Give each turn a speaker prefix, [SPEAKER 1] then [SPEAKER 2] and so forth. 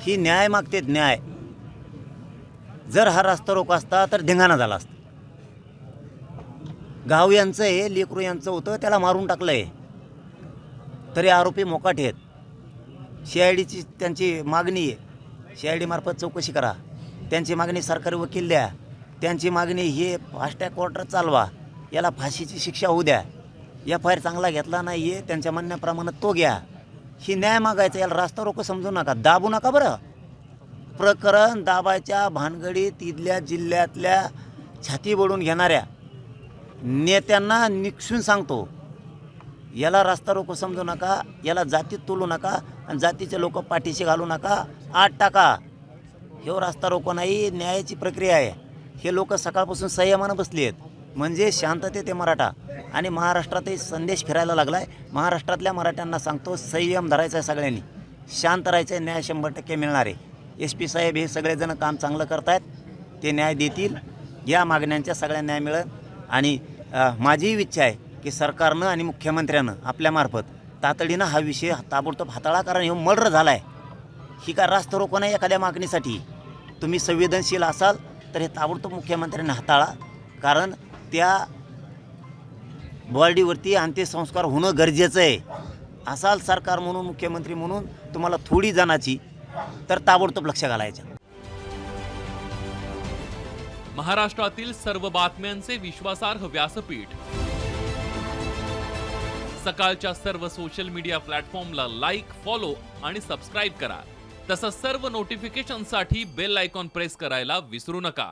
[SPEAKER 1] ही न्याय मागतेत न्याय. जर हा रस्ता रोक असता तर धिंगाणा झाला असता. गाव यांचं आहे लेकरू यांचं होतं त्याला मारून टाकलं आहे तरी आरोपी मोकाट आहेत. सी आय डीची त्यांची मागणी आहे. सी आय डीमार्फत चौकशी करा. त्यांची मागणी सरकारी वकील द्या. त्यांची मागणी हे फास्टॅग क्वार्टर चालवा. याला फाशीची शिक्षा होऊ द्या. एफ आय आर चांगला घेतला नाही आहे त्यांच्या म्हणण्याप्रमाणे तो घ्या. ही न्याय मागायचा याला रास्ता रोको समजू नका. दाबू नका बरं. प्रकरण दाबायच्या भानगडीत इथल्या जिल्ह्यातल्या छाती बडून घेणाऱ्या नेत्यांना निक्षून सांगतो. याला रास्ता रोको समजू नका याला जातीत तोलू नका आणि जातीचे लोक पाठीशी घालू नका. आठ टाका. हे रास्ता रोको नाही न्यायाची प्रक्रिया आहे. हे लोक सकाळपासून संयमानं बसली आहेत म्हणजे शांततेत ते मराठा. आणि महाराष्ट्रातही संदेश फिरायला लागला आहे महाराष्ट्रातल्या मराठ्यांना सांगतो संयम धरायचा आहे सगळ्यांनी. शांत राहायचं आहे न्याय शंभर टक्के मिळणार. आहे एस पी साहेब हे सगळेजण काम चांगलं करतायत. ते न्याय देतील. या मागण्यांच्या सगळ्या न्याय मिळेल. आणि माझीही इच्छा आहे की सरकारनं आणि मुख्यमंत्र्यानं आपल्यामार्फत तातडीनं हा विषय ताबडतोब हाताळा. कारण हे मर्डर झाला आहे ही का रास्त रोको नाही एखाद्या मागणीसाठी? तुम्ही संवेदनशील असाल तर हे ताबडतोब मुख्यमंत्र्यांनी हाताळा. कारण त्या बॉडीवरती अंत्यसंस्कार होणं गरजेचं आहे. असाल सरकार म्हणून मुख्यमंत्री म्हणून तुम्हाला थोडी जणाची तर ताबडतोब लक्ष घालायचं.
[SPEAKER 2] महाराष्ट्रातील सर्व बातम्यांचे विश्वासार्ह व्यासपीठ. सकाळच्या सर्व सोशल मीडिया प्लॅटफॉर्मला लाईक फॉलो आणि सबस्क्राईब करा. तसंच सर्व नोटिफिकेशनसाठी बेल आयकॉन प्रेस करायला विसरू नका.